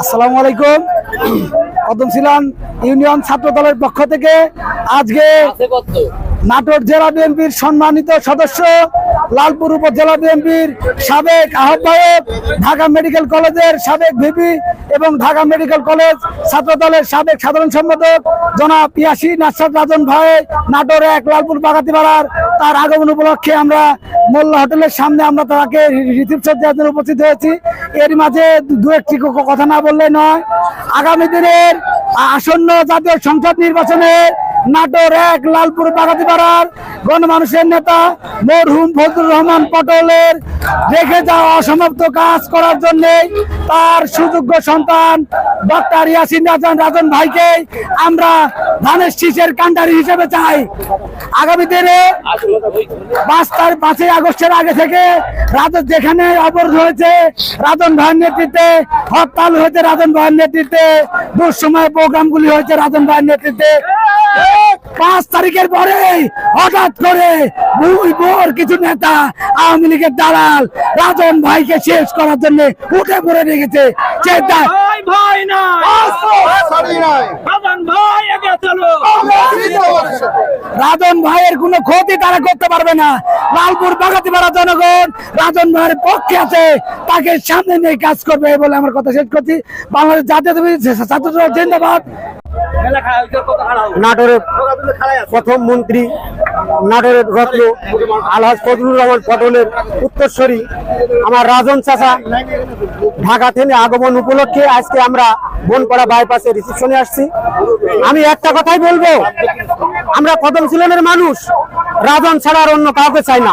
আসসালামু আলাইকুম। কদম ছিলাম ইউনিয়ন ছাত্র দলের পক্ষ থেকে। আজকে নাটোর জেলা বিএনপির সম্মানিত সদস্য লালপুর উপজেলা বিএনপির সাবেক আহ্বায়ক, ঢাকা মেডিকেল কলেজের সাবেক ভিপি এবং ঢাকা মেডিকেল কলেজ ছাত্র দলের সাবেক সাধারণ সম্পাদক জনাব পিয়াসি নাসাদ রাজন ভাই, নাটোর এক লালপুর বাগাতিপাড়ার। তার আগমন উপলক্ষে আমরা মোল্লা হোটেলের সামনে আমরা তাকে রিসিপশন দেওয়ার উপস্থিত হয়েছি। এর মাঝে দু একটি কথা না বললে নয়, আগামী দিনের আসন্ন জাতীয় সংসদ নির্বাচনে নাটোর এক, লালপুর বাগাতিপাড়ার গণমানুষের নেতা মরহুম ফজলুর রহমান পটলের রেখে যাওয়া অসমাপ্ত কাজ করার জন্য তার সুযোগ্য সন্তান ডক্টর ইয়াসিন রাজন রাজন ভাইকে আমরা ধানের শীষের কান্ডারি হিসেবে চাই। আগামী দিনে পাঁচ তারিখ পাঁচই আগস্টের আগে থেকে রাজন যেখানে অবরোধ হয়েছে, রাজন ভাইয়ের নেতৃত্বে হরতাল হয়েছে, রাজন ভাইয়ের নেতৃত্বে দুঃসময় প্রোগ্রামগুলি হয়েছে, রাজন ভাইয়ের নেতৃত্বে পাঁচ তারিখের পরে হঠাৎ করে দুই বোর কিছু নেতা আওয়ামী লীগের দালাল রাজন ভাইকে শেষ করার জন্য উঠে পড়ে রেখেছে চেতা ভাই ভাই না বাবান ভাই আগে চলো রাজন ভাইয়ের কোনো ক্ষতি তারা করতে পারবে না। লালপুর বাগাতিপাড়া জনগণ রাজন ভাইয়ের পক্ষে আছে, তাকে সামনে নিয়ে কাজ করবে বলে আমার কথা শেষ করছি। বাংলাদেশ জাতীয় ছাত্র জিন্দাবাদ। নাটোরের প্রথম মন্ত্রী নাটোরের রত্ন আলহাজ ফজলুর রহমান পটলের উত্তরস্বরী, আমার রাজন চাচা, ঢাকা থেকে আগমন উপলক্ষে আজকে আমরা বনপাড়া বাইপাসে রিসিপশনে আসছি। আমি একটা কথাই বলব আমরা কদম ছিলেনের মানুষ, রাজন ছাড়া আর অন্য কাউকে চাই না।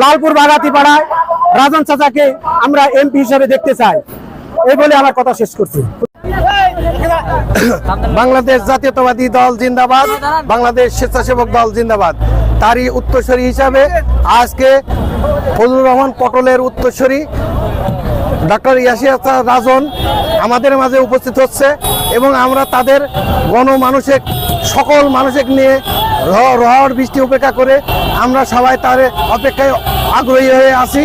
লালপুর বাগাতি পাড়ায় রাজন চাচাকে আমরা এমপি হিসেবে দেখতে চাই। এই বলে আমার কথা শেষ করছি। বাংলাদেশ জাতীয়তাবাদী দল জিন্দাবাদ, বাংলাদেশ স্বেচ্ছাসেবক দল জিন্দাবাদ। তারই উত্তরসূরি হিসাবে আজকে ফজলুর রহমান পটলের উত্তরসূরি। ডক্টর ইয়াসিয়া রাজন আমাদের মাঝে উপস্থিত হচ্ছে এবং আমরা তাদের গণমানুষের সকল মানুষের নিয়ে রহর বৃষ্টি উপেক্ষা করে আমরা সবাই তার অপেক্ষায় আগ্রহী হয়ে আসি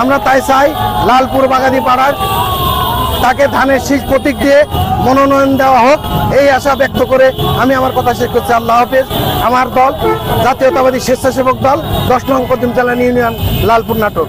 আমরা তাই চাই লালপুর বাগাদি পাড়ার তাকে ধানের শীষ প্রতীক দিয়ে মনোনয়ন দেওয়া হোক। এই আশা ব্যক্ত করে আমি আমার কথা শেষ করছি। আল্লাহ হাফেজ। আমার দল, জাতীয়তাবাদী স্বেচ্ছাসেবক দল, দশ নং কদিম চালান ইউনিয়ন, লালপুর নাটক।